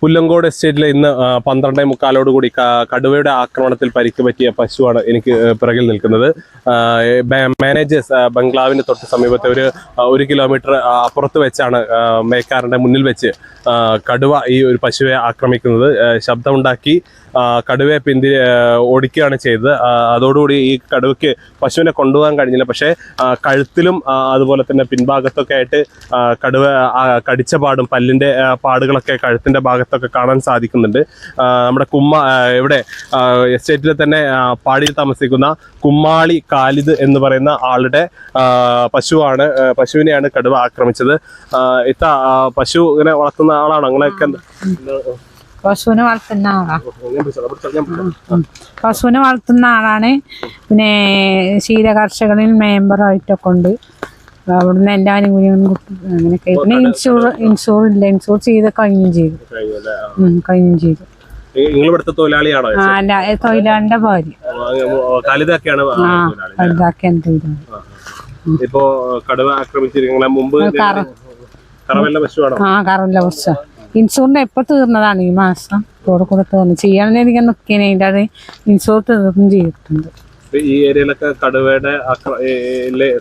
പുല്ലങ്കോട് എസ്റ്റേറ്റിൽ ഇന്ന് പന്ത്രണ്ടേ മുക്കാലോടുകൂടി കൂടി കടുവയുടെ ആക്രമണത്തിൽ പരിക്ക് പറ്റിയ പശുവാണ് എനിക്ക് പിറകിൽ നിൽക്കുന്നത്. മാനേജേഴ്സ് ബംഗ്ലാവിന് തൊട്ട് സമീപത്തെ ഒരു ഒരു കിലോമീറ്റർ അപ്പുറത്ത് വെച്ചാണ് ആ, മുന്നിൽ വെച്ച് കടുവ ഈ ഒരു പശുവെ ആക്രമിക്കുന്നത്. ശബ്ദമുണ്ടാക്കി കടുവയെ പിന്തി ഓടിക്കുകയാണ് ചെയ്തത്. അതോടുകൂടി ഈ കടുവയ്ക്ക് പശുവിനെ കൊണ്ടുപോകാൻ കഴിഞ്ഞില്ല. പക്ഷേ കഴുത്തിലും അതുപോലെ തന്നെ പിൻഭാഗത്തൊക്കെ ആയിട്ട് കടുവ കടിച്ച പാടും പല്ലിന്റെ പാടുകളൊക്കെ പാടുകളൊക്കെ കഴുത്തിന്റെ ഭാഗത്തൊക്കെ കാണാൻ സാധിക്കുന്നുണ്ട്. നമ്മുടെ കുമ്മ ഇവിടെ എസ്റ്റേറ്റിൽ തന്നെ പാടിയിൽ താമസിക്കുന്ന കുമ്മാളി കാലിദ് എന്ന് പറയുന്ന ആളുടെ പശുവാണ് പശുവിനെയാണ് കടുവ ആക്രമിച്ചത്. ഇത്ത പശു ഇങ്ങനെ വളർത്തുന്ന ആളാണോ? അങ്ങനെയൊക്കെ പശുവിനെ വളർത്തുന്ന ആളാ? ഞാൻ പിടിച്ചോളാം, പിടിച്ചോളാം, ഞാൻ പിടിച്ചോളാം. പശുവിനെ വളർത്തുന്ന ആളാണ്. പിന്നെ ക്ഷീര കർഷകരിൽ മെമ്പറായിട്ടൊക്കെ ഉണ്ട്. അവിടുന്ന് എല്ലാ ആനുകൂല്യങ്ങളും കിട്ടും അങ്ങനെയൊക്കെ പിന്നെ ഇൻഷൂർ ഇൻഷൂർ ഇല്ല. ഇൻഷൂർ ചെയ്ത് കഴിഞ്ഞും ചെയ്തു. കഴിഞ്ഞും ചെയ്തു. തൊഴിലാളിയുടെ നിങ്ങൾ ഇവിടുത്തെ തൊഴിലാളിയാണോ? ആ അല്ല തൊഴിലാളിന്റെ ഭാര്യ. കാലിതൊക്കെയാണ് ഇപ്പോ കടുവ ആക്രമിച്ചിരിക്കുന്ന മുമ്പ് കറവല്ല പശുവാണോ? ആ ഇൻഷൂറിന്റെ എപ്പോ തീർന്നതാണ് ഈ മാസം? കൂടെ കൂടെ തീർന്നു. ചെയ്യണമെന്ന് എനിക്ക് നിൽക്കേനെ അതിന്റെ അത് ഇൻഷൂർ തീർന്നും ചെയ്തിട്ടുണ്ട്. ഈ ഏരിയയിലൊക്കെ കടുവയുടെ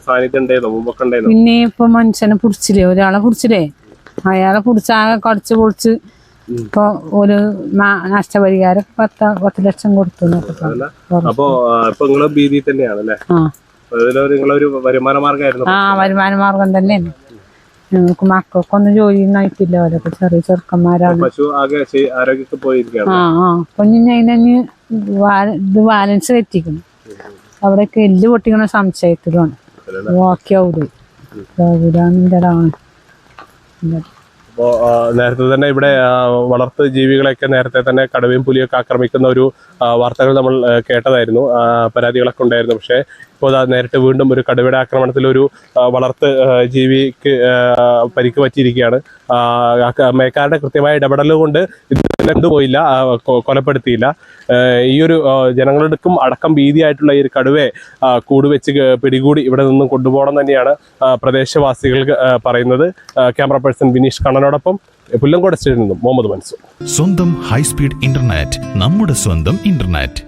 സാന്നിധ്യം ഉണ്ടായിരുന്നു മുമ്പൊക്കെ ഉണ്ടായിരുന്നു പിന്നെ ഇപ്പൊ മനുഷ്യനെ പിടിച്ചില്ലേ? ഒരാളെ പിടിച്ചില്ലേ? അയാളെ പിടിച്ചാകെ കടിച്ച് പൊളിച്ച് ഇപ്പൊ ഒരു നഷ്ടപരിഹാരം പത്ത് പത്ത് ലക്ഷം കൊടുത്തു അപ്പൊ ഇപ്പൊ നിങ്ങൾ ഭീതി തന്നെയാണ് നിങ്ങളൊരു വരുമാന മാർഗമായിരുന്നു ആ വരുമാന മാർഗം തന്നെ ഞങ്ങൾക്ക് മക്കൾക്കൊന്നും ജോലിയൊന്നും ആയിട്ടില്ല. അവരൊക്കെ ചെറിയ ചെറുക്കന്മാരാണ്. ആ ആ. അതിനഞ്ഞ് ഇത് ബാലൻസ് തെറ്റിക്കണം. അവിടെയൊക്കെ എല്ല് പൊട്ടിക്കണ സംശയത്തിലാണ്. ബാക്കിയാവൂലേ ഇതാണ് നേരത്തെ തന്നെ ഇവിടെ വളർത്തു ജീവികളെയൊക്കെ നേരത്തെ തന്നെ കടുവയും പുലിയൊക്കെ ആക്രമിക്കുന്ന ഒരു വാർത്തകൾ നമ്മൾ കേട്ടതായിരുന്നു. പരാതികളൊക്കെ ഉണ്ടായിരുന്നു. പക്ഷേ ഇപ്പോൾ നേരിട്ട് വീണ്ടും ഒരു കടുവയുടെ ആക്രമണത്തിൽ ഒരു വളർത്ത് ജീവിക്ക് പരിക്ക് പറ്റിയിരിക്കുകയാണ്. മേക്കാരുടെ കൃത്യമായ ഇടപെടൽ കൊണ്ട് ഇതിനെ കൊണ്ടുപോയില്ല കൊലപ്പെടുത്തിയില്ല. ഈ ഒരു ജനങ്ങളെടുക്കും അടക്കം ഭീതിയായിട്ടുള്ള ഈ ഒരു കടുവയെ കൂടുവെച്ച് കൂട് വെച്ച് പിടികൂടി ഇവിടെ നിന്നും കൊണ്ടുപോകണം തന്നെയാണ് പ്രദേശവാസികൾ പറയുന്നത്. ക്യാമറ പേഴ്സൺ വിനീഷ് കണ്ണനോടൊപ്പം പുല്ലങ്കോട് സ്റ്റേഡിൽ നിന്നും മുഹമ്മദ് മൻസൂർ. സ്വന്തം ഹൈസ്പീഡ് ഇന്റർനെറ്റ് നമ്മുടെ സ്വന്തം ഇന്റർനെറ്റ്.